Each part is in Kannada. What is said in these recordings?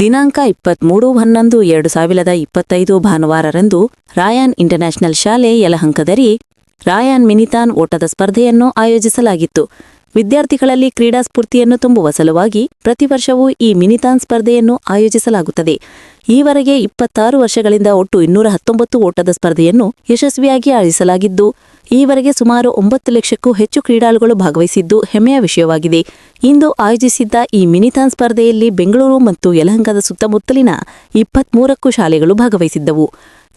ದಿನಾಂಕ ಇಪ್ಪತ್ಮೂರು ಹನ್ನೊಂದು ಎರಡು ಸಾವಿರದ ಇಪ್ಪತ್ತೈದು ಭಾನುವಾರರಂದು ರಾಯಾನ್ ಇಂಟರ್ನ್ಯಾಷನಲ್ ಶಾಲೆ ಯಲಹಂಕದಲ್ಲಿ ರಾಯಾನ್ ಮಿನಿತಾನ್ ಓಟದ ಸ್ಪರ್ಧೆಯನ್ನು ಆಯೋಜಿಸಲಾಗಿತ್ತು. ವಿದ್ಯಾರ್ಥಿಗಳಲ್ಲಿ ಕ್ರೀಡಾ ಸ್ಫೂರ್ತಿಯನ್ನು ತುಂಬುವ ಸಲುವಾಗಿ ಪ್ರತಿ ವರ್ಷವೂ ಈ ಮಿನಿತಾನ್ ಸ್ಪರ್ಧೆಯನ್ನು ಆಯೋಜಿಸಲಾಗುತ್ತದೆ. ಈವರೆಗೆ ಇಪ್ಪತ್ತಾರು ವರ್ಷಗಳಿಂದ ಒಟ್ಟು ಇನ್ನೂರ ಹತ್ತೊಂಬತ್ತು ಓಟದ ಸ್ಪರ್ಧೆಯನ್ನು ಯಶಸ್ವಿಯಾಗಿ ಆಯೋಜಿಸಲಾಗಿದ್ದು ಈವರೆಗೆ ಸುಮಾರು ಒಂಬತ್ತು ಲಕ್ಷಕ್ಕೂ ಹೆಚ್ಚು ಕ್ರೀಡಾಳುಗಳು ಭಾಗವಹಿಸಿದ್ದು ಹೆಮ್ಮೆಯ ವಿಷಯವಾಗಿದೆ. ಇಂದು ಆಯೋಜಿಸಿದ್ದ ಈ ಮಿನಿಥಾನ್ ಸ್ಪರ್ಧೆಯಲ್ಲಿ ಬೆಂಗಳೂರು ಮತ್ತು ಯಲಹಂಕದ ಸುತ್ತಮುತ್ತಲಿನ ಇಪ್ಪತ್ಮೂರಕ್ಕೂ ಶಾಲೆಗಳು ಭಾಗವಹಿಸಿದ್ದವು.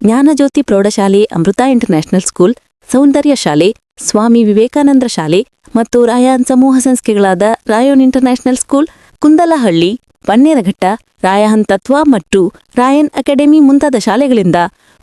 ಜ್ಞಾನಜ್ಯೋತಿ ಪ್ರೌಢಶಾಲೆ, ಅಮೃತ ಇಂಟರ್ನ್ಯಾಷನಲ್ ಸ್ಕೂಲ್, ಸೌಂದರ್ಯ ಶಾಲೆ, ಸ್ವಾಮಿ ವಿವೇಕಾನಂದ ಶಾಲೆ ಮತ್ತು ರಾಯಾನ್ ಸಮೂಹ ಸಂಸ್ಥೆಗಳಾದ Ryan international school, Kundalahalli Bannerghatta Ryan ತತ್ವ ಮತ್ತು ರಾಯನ್ ಅಕಾಡೆಮಿ ಮುಂತಾದ ಶಾಲೆಗಳಿಂದ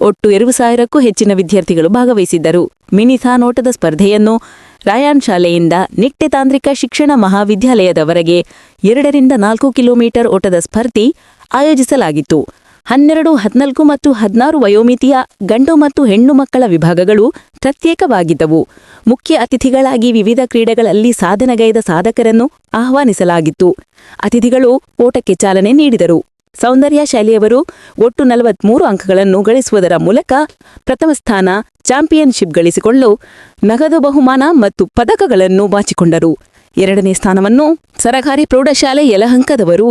ಒಟ್ಟು ಎರಡು ಸಾವಿರಕ್ಕೂ ಹೆಚ್ಚಿನ ವಿದ್ಯಾರ್ಥಿಗಳು ಭಾಗವಹಿಸಿದ್ದರು. ಮಿನಿಥಾನ್ ಓಟದ ಸ್ಪರ್ಧೆಯನ್ನು ರಾಯಾನ್ ಶಾಲೆಯಿಂದ ನಿಟ್ಟೆ ತಾಂತ್ರಿಕ ಶಿಕ್ಷಣ ಮಹಾವಿದ್ಯಾಲಯದವರೆಗೆ ಎರಡರಿಂದ ನಾಲ್ಕು ಕಿಲೋಮೀಟರ್ ಓಟದ ಸ್ಪರ್ಧಿ ಆಯೋಜಿಸಲಾಗಿತ್ತು. ಹನ್ನೆರಡು, ಹದಿನಾಲ್ಕು ಮತ್ತು ಹದಿನಾರು ವಯೋಮಿತಿಯ ಗಂಡು ಮತ್ತು ಹೆಣ್ಣು ಮಕ್ಕಳ ವಿಭಾಗಗಳು ಪ್ರತ್ಯೇಕವಾಗಿದ್ದವು. ಮುಖ್ಯ ಅತಿಥಿಗಳಾಗಿ ವಿವಿಧ ಕ್ರೀಡೆಗಳಲ್ಲಿ ಸಾಧನಗೈದ ಸಾಧಕರನ್ನು ಆಹ್ವಾನಿಸಲಾಗಿತ್ತು. ಅತಿಥಿಗಳು ಓಟಕ್ಕೆ ಚಾಲನೆ ನೀಡಿದರು. ಸೌಂದರ್ಯ ಶೈಲಿಯವರು ಒಟ್ಟು ನಲವತ್ಮೂರು ಅಂಕಗಳನ್ನು ಗಳಿಸುವುದರ ಮೂಲಕ ಪ್ರಥಮ ಸ್ಥಾನ ಚಾಂಪಿಯನ್ಶಿಪ್ ಗಳಿಸಿಕೊಂಡು ನಗದು ಬಹುಮಾನ ಮತ್ತು ಪದಕಗಳನ್ನು ಬಾಚಿಕೊಂಡರು. ಎರಡನೇ ಸ್ಥಾನವನ್ನು ಸರಕಾರಿ ಪ್ರೌಢಶಾಲೆ ಯಲಹಂಕದವರು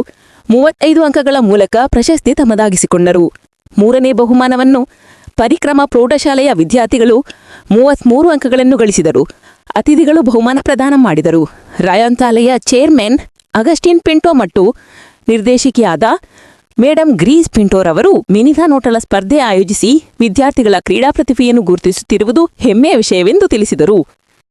ಮೂವತ್ತೈದು ಅಂಕಗಳ ಮೂಲಕ ಪ್ರಶಸ್ತಿ ತಮ್ಮದಾಗಿಸಿಕೊಂಡರು ಮೂರನೇ ಬಹುಮಾನವನ್ನು ಪರಿಕ್ರಮ ಪ್ರೌಢಶಾಲೆಯ ವಿದ್ಯಾರ್ಥಿಗಳು ಮೂವತ್ಮೂರು ಅಂಕಗಳನ್ನು ಗಳಿಸಿದರು. ಅತಿಥಿಗಳು ಬಹುಮಾನ ಪ್ರದಾನ ಮಾಡಿದರು. ರಾಯಂತಾಲೆಯ ಚೇರ್ಮನ್ ಅಗಸ್ಟಿನ್ ಪಿಂಟೋ ಮತ್ತು ನಿರ್ದೇಶಕಿಯಾದ ಮೇಡಂ ಗ್ರೀಸ್ ಪಿಂಟೋರ್ ಅವರು ಮಿನಿಧಾ ನೋಟಲ ಸ್ಪರ್ಧೆ ಆಯೋಜಿಸಿ ವಿದ್ಯಾರ್ಥಿಗಳ ಕ್ರೀಡಾ ಪ್ರತಿಭೆಯನ್ನು ಗುರುತಿಸುತ್ತಿರುವುದು ಹೆಮ್ಮೆಯ ವಿಷಯವೆಂದು ತಿಳಿಸಿದರು.